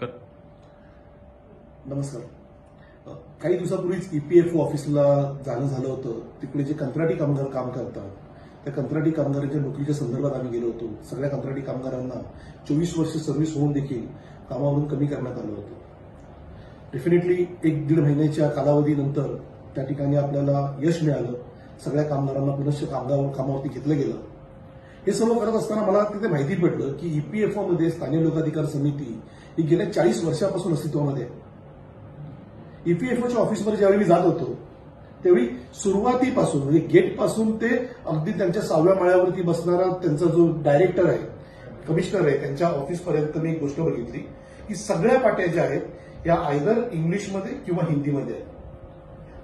कर. नमस्कार. काही दिवसापूर्वीच एफ ईपीएफओ ऑफिसला जाणं झालं होतं. तिकडे जे कंत्राटी कामगार काम करतात त्या कंत्राटी कामगारांच्या नोकरीच्या संदर्भात आम्ही गेलो होतो. सगळ्या कंत्राटी कामगारांना चोवीस वर्ष सर्व्हिस होऊन देखील कामावरून कमी करण्यात आलं होतं. डेफिनेटली एक दीड महिन्याच्या कालावधीनंतर त्या ठिकाणी आपल्याला यश मिळालं. सगळ्या कामगारांना पुनश्च कामगार कामावरती घेतलं गेलं. हे सर्व करत असताना मला तिथे माहिती पडलं की ईपीएफओ मध्ये स्थानिक लोकाधिकार समिती ही गेल्या चाळीस वर्षापासून अस्तित्वामध्ये आहे. ईपीएफओच्या ऑफिसमध्ये ज्यावेळी मी जात होतो त्यावेळी सुरुवातीपासून म्हणजे गेटपासून ते अगदी त्यांच्या सहाव्या माळ्यावरती बसणारा त्यांचा जो डायरेक्टर आहे कमिशनर आहे त्यांच्या ऑफिसपर्यंत मी एक गोष्ट बघितली की सगळ्या पाट्या ज्या आहेत या आयदर इंग्लिशमध्ये किंवा हिंदीमध्ये आहेत.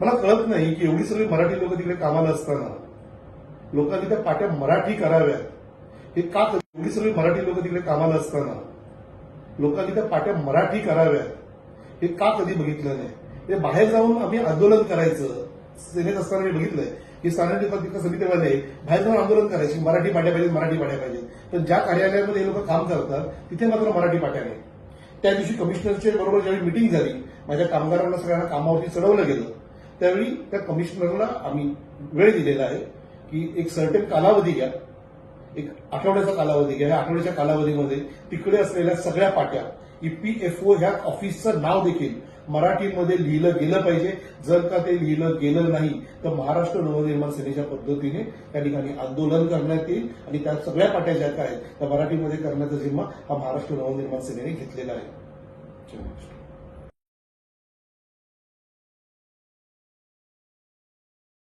मला कळत नाही की एवढी सगळी मराठी लोक तिकडे कामाला असताना लोकांनी त्या पाट्या मराठी कराव्यात. हे का एवढी सगळी मराठी लोक तिकडे कामाला असताना. लोकांनी त्या पाट्या मराठी कराव्यात. हे का कधी बघितलं नाही? ते बाहेर जाऊन आम्ही आंदोलन करायचं. सेनेत असताना मी बघितलंय. की स्थानिक पत्रिका समितीवाले बाहेर जाऊन आंदोलन करायची. मराठी पाट्या पाहिजे मराठी पाट्या पाहिजे पण ज्या कार्यालयामध्ये हे लोक काम करतात तिथे मात्र मराठी पाट्या नाही त्या दिवशी कमिशनरच्या बरोबर ज्यावेळी मिटिंग झाली माझ्या कामगारांना सगळ्यांना कामावरती चढवलं गेलं त्यावेळी त्या कमिशनरला आम्ही वेळ दिलेला आहे. की एक सर्टेन कालावधी घ्या. एक आठवड्याचा कालावधी घ्या. ह्या आठवड्याच्या कालावधीमध्ये तिकडे असलेल्या सगळ्या पाट्या ईपीएफओ ह्या ऑफिसचं नाव देखील मराठीमध्ये लिहिलं गेलं पाहिजे. जर का ते लिहिलं गेलं नाही तर महाराष्ट्र नवनिर्माण सेनेच्या पद्धतीने त्या ठिकाणी आंदोलन करण्यात येईल आणि त्या सगळ्या पाट्या ज्या काय आहेत त्या मराठीमध्ये करण्याचा जिम्मा हा महाराष्ट्र नवनिर्माण सेनेने घेतलेला आहे.